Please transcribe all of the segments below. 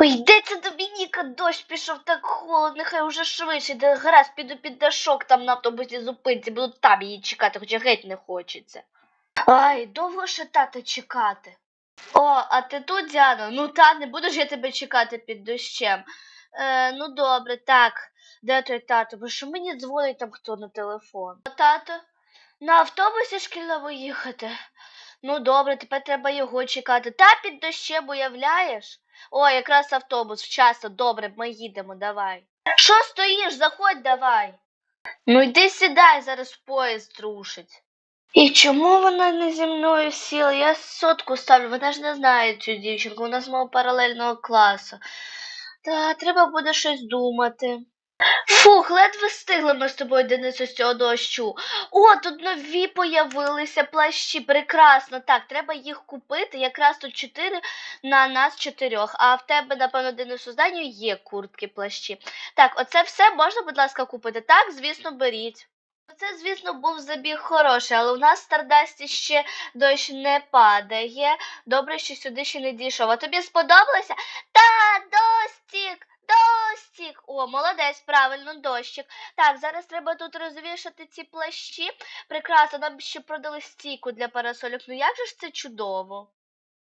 Ой, де це Домініка? Дощ пішов так холодно, хай уже швидше. Де гаразд, піду під дашок там на автобусі зупинці, буду там її чекати, хоча геть не хочеться. Ай, довго ще тата чекати. О, а ти тут, Діана? Ну та, не буду ж я тебе чекати під дощем. Е, ну добре, так. Де той тато? Бо що мені дзвонить там хто на телефон? Тато, на автобусі шкільному їхати. Ну добре, тепер треба його чекати. Та під дощем уявляєш? О, якраз автобус вчасно, добре, ми їдемо, давай. Що стоїш? Заходь давай. Ну йди сідай, зараз поїзд рушить. І чому вона не зі мною сіла? Я сотку ставлю, вона ж не знає цю дівчинку, вона з мого паралельного класу. Та треба буде щось думати. Фух, ледве встигли ми з тобою, Денису, з цього дощу. О, тут нові появилися плащі. Прекрасно. Так, треба їх купити. Якраз тут чотири на нас чотирьох. А в тебе, напевно, Денису, зданню є куртки плащі. Так, оце все можна, будь ласка, купити. Так, звісно, беріть. Це, звісно, був забіг хороший, але у нас в Стардасті ще дощ не падає. Добре, що сюди ще не дійшов. А тобі сподобалося? Та, дощик! Дощик! О, молодець, правильно, дощик. Так, зараз треба тут розвішати ці плащі. Прекрасно, нам ще продали стійку для парасольок. Ну як же ж це чудово?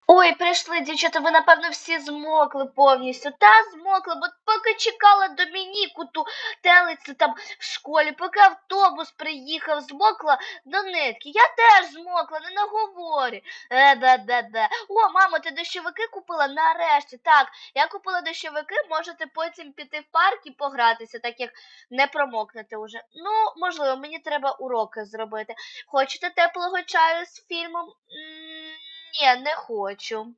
Ой, прийшли, дівчата, ви, напевно, всі змокли повністю. Та змокли, бо поки чекала Домініку, ту телицю там в школі, поки автобус приїхав, змокла до нитки. Я теж змокла, не наговорі. Е, да, да, да. О, мамо, ти дощовики купила? Нарешті. Так, я купила дощовики, можете потім піти в парк і погратися, так як не промокнете уже. Ну, можливо, мені треба уроки зробити. Хочете теплого чаю з фільмом? М, Ні, не хочу.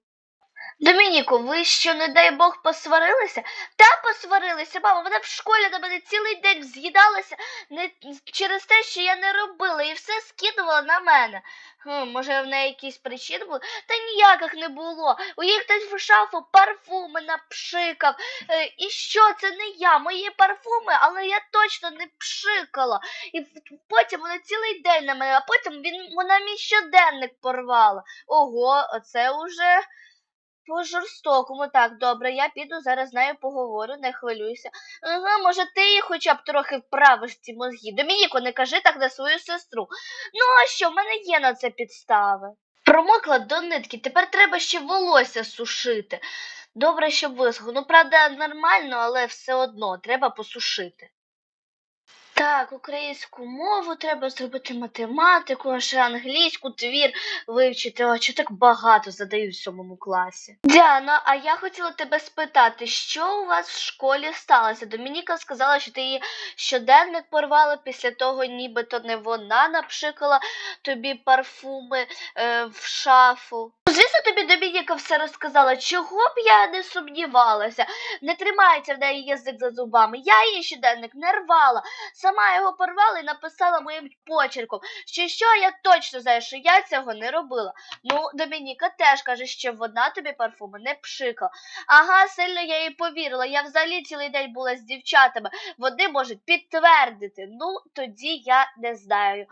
Домініко, ви що, не дай Бог, посварилися? Та посварилися, мамо, вона в школі на мене цілий день з'їдалася не через те, що я не робила, і все скидувала на мене. Хм, може, в неї якісь причини були? Та ніяких не було. У їх хтось в шафу парфуми напшикав. Е, і що, це не я, мої парфуми, але я точно не пшикала. І потім вона цілий день на мене, а потім він, вона мій щоденник порвала. Ого, оце уже. По жорстокому, так, добре, я піду зараз з нею поговорю, не хвилюйся. Ага, може, ти їй хоча б трохи вправиш ці мозги. Домініко, не кажи так на свою сестру. Ну, а що, в мене є на це підстави. Промокла до нитки, тепер треба ще волосся сушити. Добре, що висохло. Ну, правда, нормально, але все одно треба посушити. Так, українську мову треба зробити математику, а ще англійську твір вивчити. А що так багато задають в сьомому класі? Діана, а я хотіла тебе спитати, що у вас в школі сталося? Домініка сказала, що ти її щоденник порвала після того, нібито не вона напшикала тобі парфуми е, в шафу. Тобі Домініка все розказала, чого б я не сумнівалася. Не тримається в неї язик за зубами. Я її щоденник не рвала. Сама його порвала і написала моїм почерком. Що що я точно знаю, що я цього не робила. Ну, Домініка теж каже, що вона тобі парфуми не пшикала. Ага, сильно я їй повірила. Я взагалі цілий день була з дівчатами. Вони можуть підтвердити. Ну, тоді я не знаю.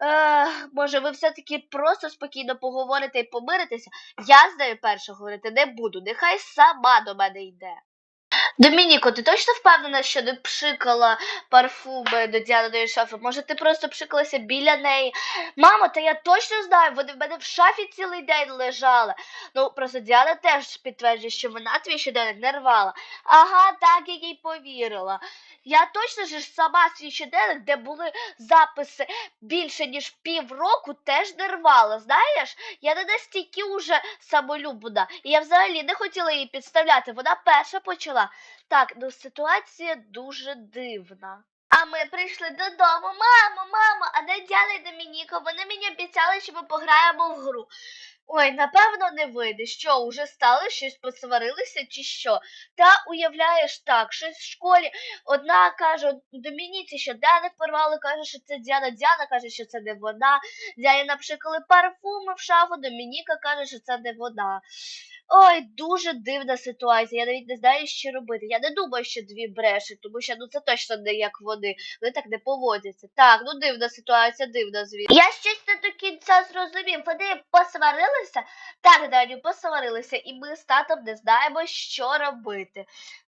Ех, може, ви все-таки просто спокійно поговорите і помиритеся? Я з нею перше говорити не буду. Нехай сама до мене йде. Домініко, ти точно впевнена, що не пшикала парфуми до Діаної шафи? Може, ти просто пшикалася біля неї? Мамо, та я точно знаю, вони в мене в шафі цілий день лежали. Ну, просто Діана теж підтверджує, що вона твій щоденник не рвала. Ага, так я їй повірила. Я точно ж сама свій щоденник, де були записи більше, ніж півроку, теж не рвала. Знаєш, я не настільки уже самолюбна. І я взагалі не хотіла її підставляти. Вона перша почала. Так, ну ситуація дуже дивна. А ми прийшли додому. Мамо, мамо, а де Діана і Домініка? Вони мені обіцяли, що ми пограємо в гру. Ой, напевно, не вийде. Що, уже стали щось посварилися чи що? Та уявляєш так, щось в школі одна каже Домініці, що Діана порвали, каже, що це Діана, Діана каже, що це не вона. Дяні напшикали парфуми в шафу, Домініка каже, що це не вона. Ой, дуже дивна ситуація. Я навіть не знаю, що робити. Я не думаю, що дві брешуть, тому що ну це точно не як вони. Вони так не поводяться. Так, ну дивна ситуація, дивна звісно. Я щось не до кінця зрозумів. Вони посварилися? Так, Даню, посварилися, і ми з татом не знаємо, що робити.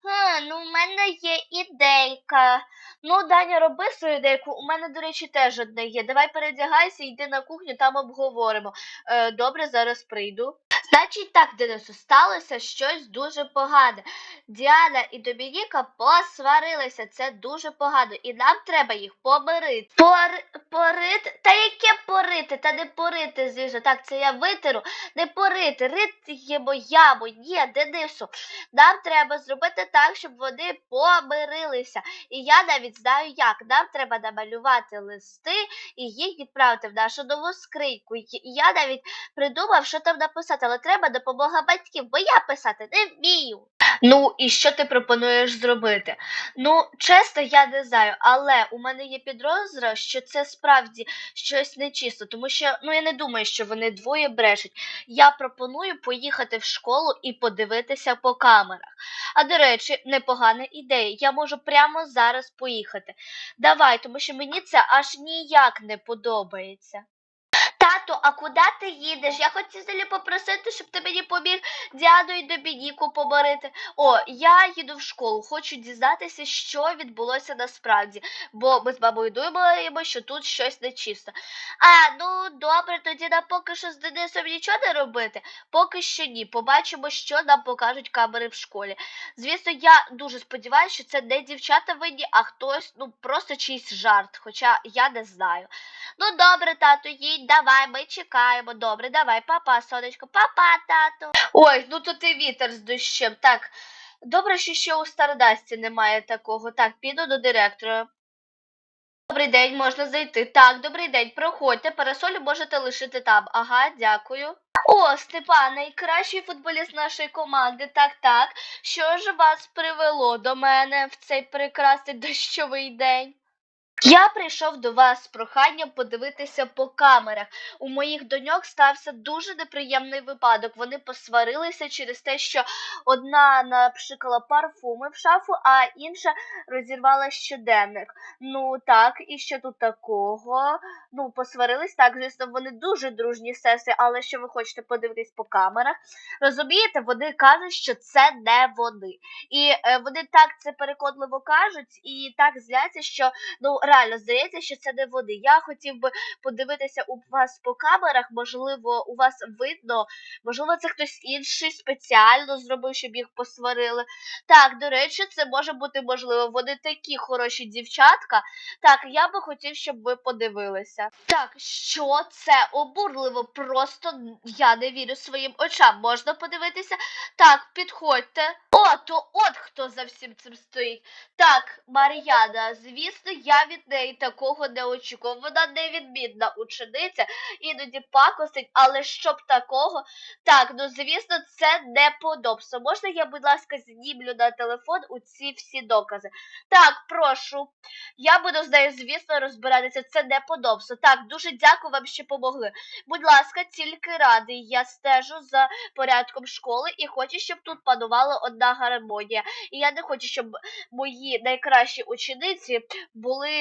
Ха, ну, в мене є ідейка. Ну, Даня, роби свою ідейку. У мене, до речі, теж одна є. Давай передягайся, йди на кухню, там обговоримо. Е, добре, зараз прийду. Значить так, Денису, сталося щось дуже погане. Діана і Домініка посварилися. Це дуже погано. І нам треба їх помирити. Пор... Порити? Та яке порити? Та не порити, звісно. Так, це я витеру. Не порити. Ритємо яму. Ні, Денису. Нам треба зробити так, щоб вони помирилися. І я навіть знаю як. Нам треба намалювати листи і їх відправити в нашу нову скриньку. І я навіть придумав, що там написати, але треба допомога батьків, бо я писати не вмію. Ну, і що ти пропонуєш зробити? Ну, чесно, я не знаю, але у мене є підозра, що це справді щось нечисто, тому що ну я не думаю, що вони двоє брешуть. Я пропоную поїхати в школу і подивитися по камерах. А до речі, непогана ідея. Я можу прямо зараз поїхати. Давай, тому що мені це аж ніяк не подобається. Тато, а куди ти їдеш? Я хотів взагалі попросити, щоб ти мені поміг Діану і Домініку поборити. О, я їду в школу, хочу дізнатися, що відбулося насправді, бо ми з мамою думаємо, що тут щось нечисто. А, ну добре, тоді нам поки що з Денисом нічого не робити. Поки що ні. Побачимо, що нам покажуть камери в школі. Звісно, я дуже сподіваюся, що це не дівчата винні, а хтось, ну просто чийсь жарт, хоча я не знаю. Ну добре, тато, їдь, давай, ми чекаємо. Добре, давай, папа, сонечко, папа, тато. Ой, ну тут і вітер з дощем. Так, добре, що ще у Стардасті немає такого. Так, піду до директора. Добрий день, можна зайти. Так, добрий день, проходьте, парасоль можете лишити там. Ага, дякую. О, Степан, найкращий футболіст нашої команди. Так, так. Що ж вас привело до мене в цей прекрасний дощовий день? Я прийшов до вас з проханням подивитися по камерах. У моїх доньок стався дуже неприємний випадок. Вони посварилися через те, що одна напшикала парфуми в шафу, а інша розірвала щоденник. Ну так, і що тут такого? Ну, посварились так, звісно, вони дуже дружні сестри, але що ви хочете подивитись по камерах? Розумієте, вони кажуть, що це не вони. І е, вони так це переконливо кажуть, і так зляться, що ну реально здається, що це не вони. Я хотів би подивитися у вас по камерах, можливо, у вас видно, можливо, це хтось інший спеціально зробив, щоб їх посварили. Так, до речі, це може бути можливо. Вони такі хороші дівчатка. Так, я би хотів, щоб ви подивилися. Так, що це обурливо? Просто я не вірю своїм очам. Можна подивитися? Так, підходьте. О, то от хто за всім цим стоїть. Так, Мар'яна, звісно, я від неї такого не очікував. Вона невідмінна учениця, іноді пакостить, але щоб такого. Так, ну звісно, це неподобство. Можна я, будь ласка, знімлю на телефон у ці всі докази? Так, прошу. Я буду з нею, звісно, розбиратися. Це неподобство. Так, дуже дякую вам, що помогли. Будь ласка, тільки радий. Я стежу за порядком школи і хочу, щоб тут панувала одна гармонія. І я не хочу, щоб мої найкращі учениці були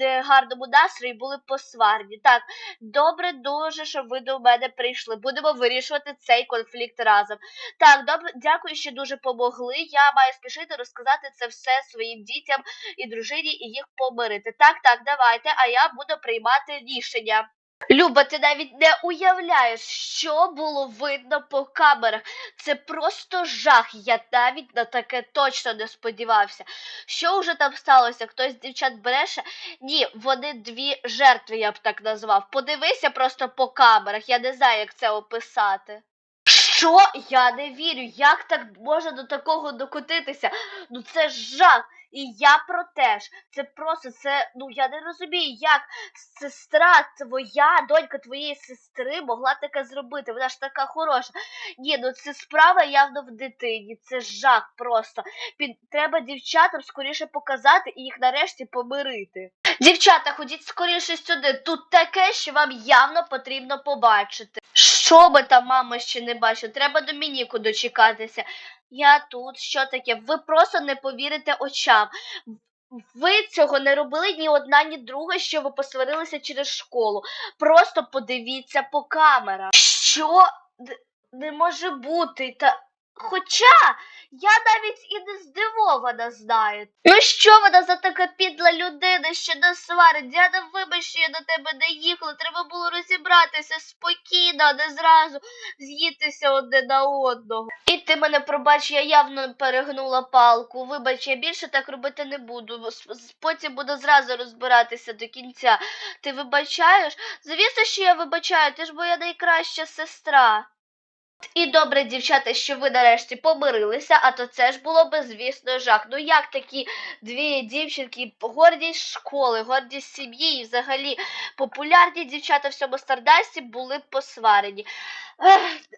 в гарному настрої, були посварні. Так, добре, дуже, що ви до мене прийшли. Будемо вирішувати цей конфлікт разом. Так, добре, дякую, що дуже помогли. Я маю спішити розказати це все своїм дітям і дружині і їх помирити. Так, так, давайте, а я буду приймати рішення. Люба, ти навіть не уявляєш, що було видно по камерах. Це просто жах. Я навіть на таке точно не сподівався. Що вже там сталося? Хтось з дівчат бреше? Ні, вони дві жертви, я б так назвав. Подивися просто по камерах, я не знаю, як це описати. Що? Я не вірю. Як так можна до такого докотитися? Ну це жах. І я про те ж. Це просто це. Ну я не розумію, як сестра твоя, донька твоєї сестри могла таке зробити. Вона ж така хороша. Ні, ну це справа явно в дитині. Це жах просто. Під треба дівчатам скоріше показати і їх нарешті помирити. Дівчата, ходіть скоріше сюди. Тут таке, що вам явно потрібно побачити. Що? Би там мама ще не бачила? Треба Домініку дочекатися. Я тут, що таке? Ви просто не повірите очам. Ви цього не робили ні одна, ні друга, що ви посварилися через школу. Просто подивіться по камерах. Що? Не може бути. Та... Хоча я навіть і не здивована, знаєте. Ну що вона за така підла людина, що нас сварить? Діана, вибач, що я до тебе не їхала. Треба було розібратися спокійно, а не зразу з'їтися одне на одного. І ти мене пробач, я явно перегнула палку. Вибач, я більше так робити не буду. Потім буду зразу розбиратися до кінця. Ти вибачаєш? Звісно, що я вибачаю, ти ж моя найкраща сестра. І добре, дівчата, що ви нарешті помирилися, а то це ж було би, звісно, жах. Ну як такі дві дівчинки, гордість школи, гордість сім'ї і взагалі популярні дівчата в всьому Стардасті були б посварені.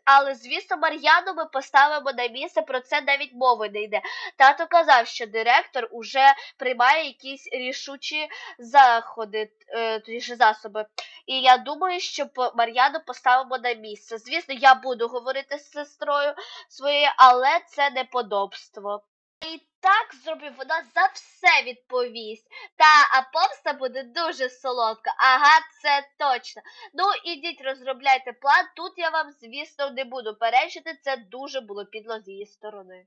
Але, звісно, Мар'яну ми поставимо на місце, про це навіть мови не йде. Тато казав, що директор уже приймає якісь рішучі заходи, е, засоби. І я думаю, що Мар'яну поставимо на місце. Звісно, я буду говорити з сестрою своєю, але це неподобство. І так зробив, вона за все відповість. Та а помста буде дуже солодка. Ага, це точно. Ну, ідіть, розробляйте план. Тут я вам, звісно, не буду перечити. Це дуже було підло з її сторони.